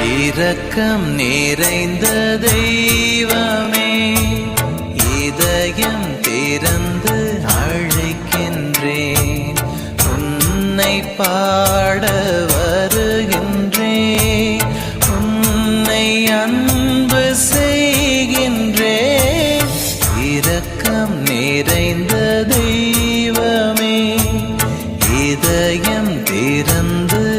இரக்கம் நிறைந்த தெய்வமே இதயம் திறந்து அழைக்கின்றேன். உன்னை பாட வருகின்றேன். உன்னை அன்பு செய்கின்றேன். இரக்கம் நிறைந்த தெய்வமே இதயம் திறந்து